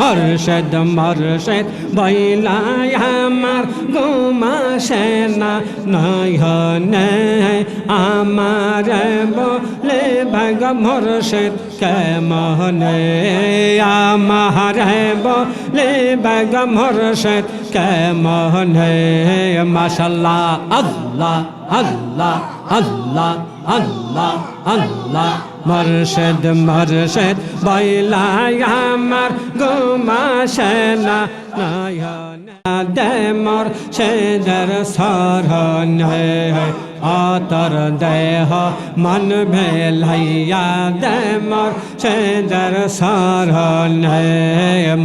মর্ষদ মর্ষদ বইলাই আমার ঘুমাসে না, নয়নে আমার বলে ভাগ মর্ষদ কেমনে আমার বলে ভাগ মর্ষদ কেমনে? মাশাল্লাহ, আল্লাহ আল্লাহ আল্লাহ আল্লাহ আল্লাহ। মর্ষদ মর্ষদ বইলাই আমার ঘুমাসে না নয়নে দে মর সেদর সরণ অতর দেহ মন ভেলাইয়া দে মর সেদর সরণ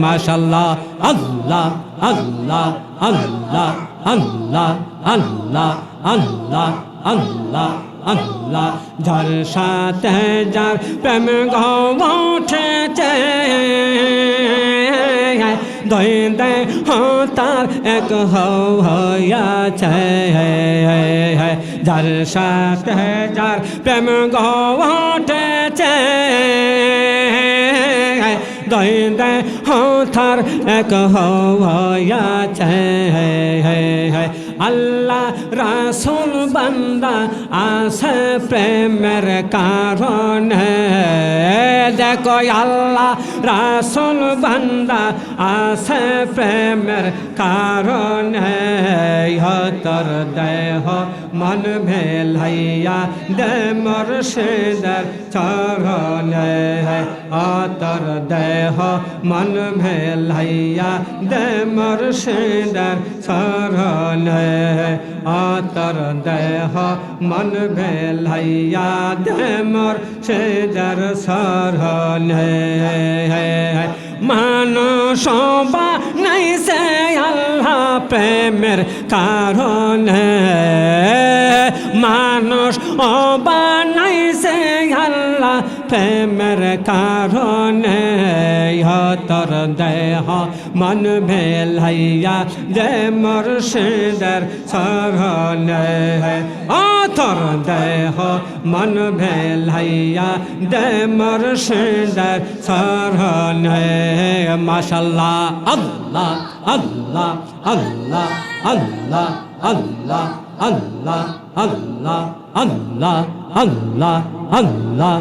মাশাল্লাহ আল্লাহ আল্লাহ আল্লাহ আল্লাহ আল্লাহ আল্লাহ আল্লাহ আল্লাহ, যার সাথে যার প্রেম গঠেছে দই দে তার এক হইয়াছে। যার সাথে যার প্রেম গঠেছে দই দে তার এক হইয়াছে। আল্লাহ রাসুল বান্দা আছে প্রেমের কারণে। দেখো আল্লাহ, রাসুল বান্দা আছে প্রেমের কারণে। হতর দেহ মন ভেলাইয়া দে মর্ষেদার চরণে। অতর দেহ মন ভেলাইয়া দে মর্ষেদার চরণে। আতর দেহ মন ভেলাইয়া দে মোর সে যার সরলে মানুষ বা নাই সে আল্লাহ প্রেমের কারণে মানুষ অবা প্রেমের কারণে হতর দেহ মন ভেলাইয়া দে মর্ষেদার সরণে অতর দেহ মন ভেলাইয়া দে মর্ষেদার সরণে মাশাল্লাহ আল্লাহ আল্লাহ আল্লাহ আল্লাহ আল্লাহ আল্লাহ আল্লাহ আল্লাহ আল্লাহ আল্লাহ।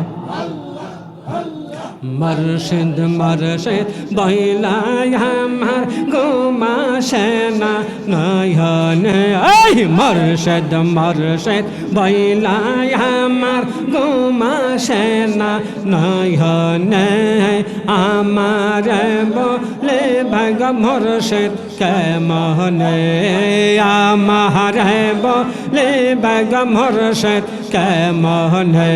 মর্ষিদ মর্ষিদ বৈলাই আমার গোমাশেনা নয়নে। আই মর্ষিদ মর্ষিদ বৈলাই আমার গোমাশেনা নয়নে। আমার বলে ভগ মর্ষিদ কেমনে? আমার বলে ভাগ মর্ষিদ কেমনে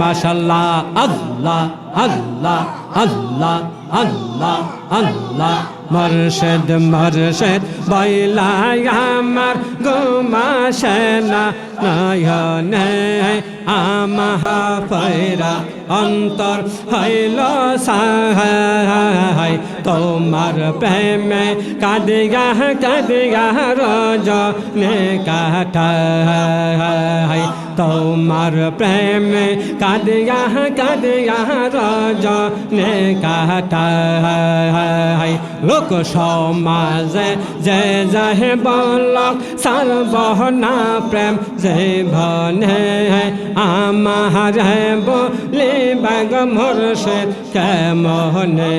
মাশাল্লাহ, আল্লাহ আল্লাহ আল্লাহ আল্লাহ আল্লাহ। মর্ষদ মর্ষদ বইলাই আমার নয়নে আমহা ফেরা অন্তর হইল সাহাই তোমার প্রেমে কাদিগা কাদিগা রজ নে কাঠাই তোমার প্রেমে। কাদিগা কাদিগা রজ নে কাঠাই লোক সমাজে যে যাহে বলক, সর্বনা প্রেম যে ভনে আমার বলে বাগ মোরশেদ কেমনে?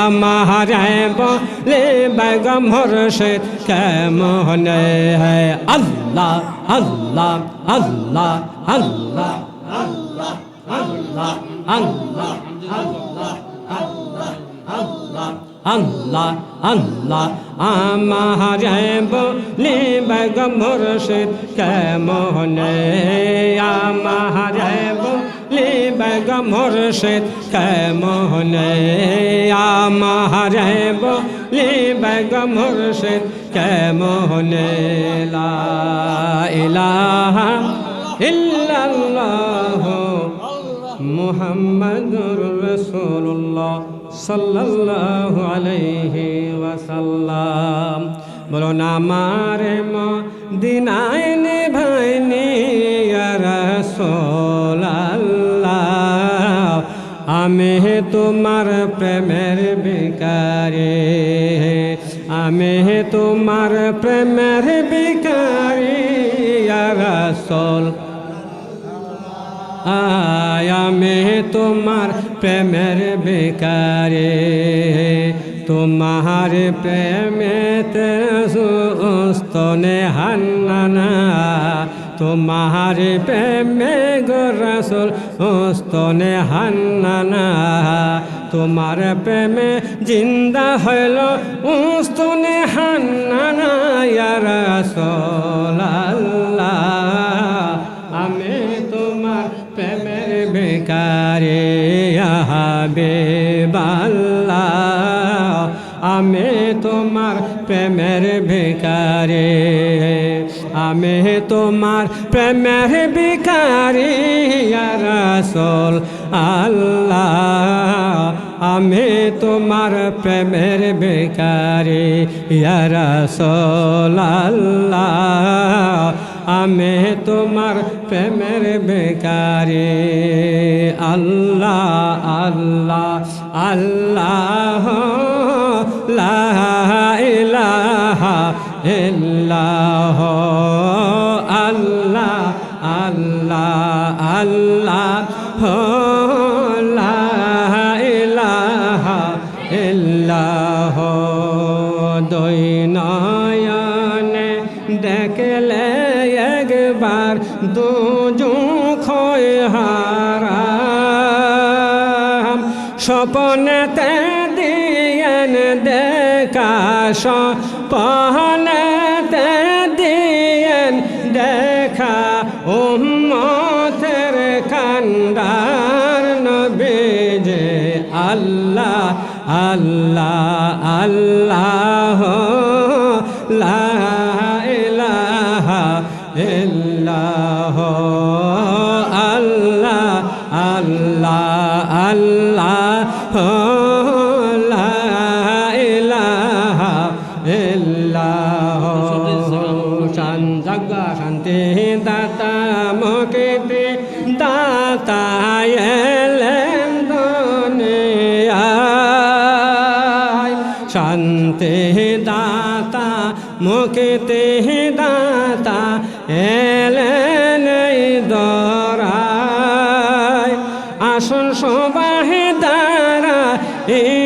আমার বলে বাগ মোরশেদ কেমনে আল্লাহ আল্লাহ আল্লাহ আল্লাহ আল্লাহ আল্লাহ আল্লাহ আল্লাহ আল্লাহ আল্লাহ আল্লাহ আল্লাহ আমার বলে বেগ মুর্শিদ কেমনে আমার বলে বেগ মুর্শিদ কেমনে আমার বেগ মুর্শিদ, কেমনে লা ইলাহা ইল্লাল্লাহ মুহাম্মাদুর রাসূলুল্লাহ সাল্লাল্লাহু আলাইহি ওয়াসাল্লাম। বলো না মারে মদিনায় নে ভাইনি ইয়া রাসূলাল্লাহ। আমি তোমার প্রেমের বিকারে আমি তোমার প্রেমের বিকারি রাসল আমি তোমার প্রেমের বেকারে তোমার প্রেমেতে স্তনে হান্নানা তোমার প্রেমে গোরসুল স্তনে হান্নানা তোমার প্রেমে জিন্দা হইল, উস্তনে হান্নানা আমি তোমার প্রেমের বেকারে আহাবে বাল্লা আমি তোমার প্রেমের বেকারে আমি তোমার প্রেমের বেকারে রাসল। আল্লাহ, আমি তোমার প্রেমের বেকারে রাসল আল্লাহ আমি তোমার প্রেমের বেকারে আল্লাহ আল্লাহ আল্লাহ, লা ইলাহা ইল্লাহ দৈনয়নে দেখলে একবার দুজু খয় স্বপনেতে দিয়েন দেখা, স্বপনেতে দিয়েন দেখা, উম্মতের কান্ডার নবীজে আল্লাহ আল্লাহ আল্লাহ। লা শান্তি দাতা মুখেতে দাতা এলেন দরায়। আসন সবাহে দ্বারা এ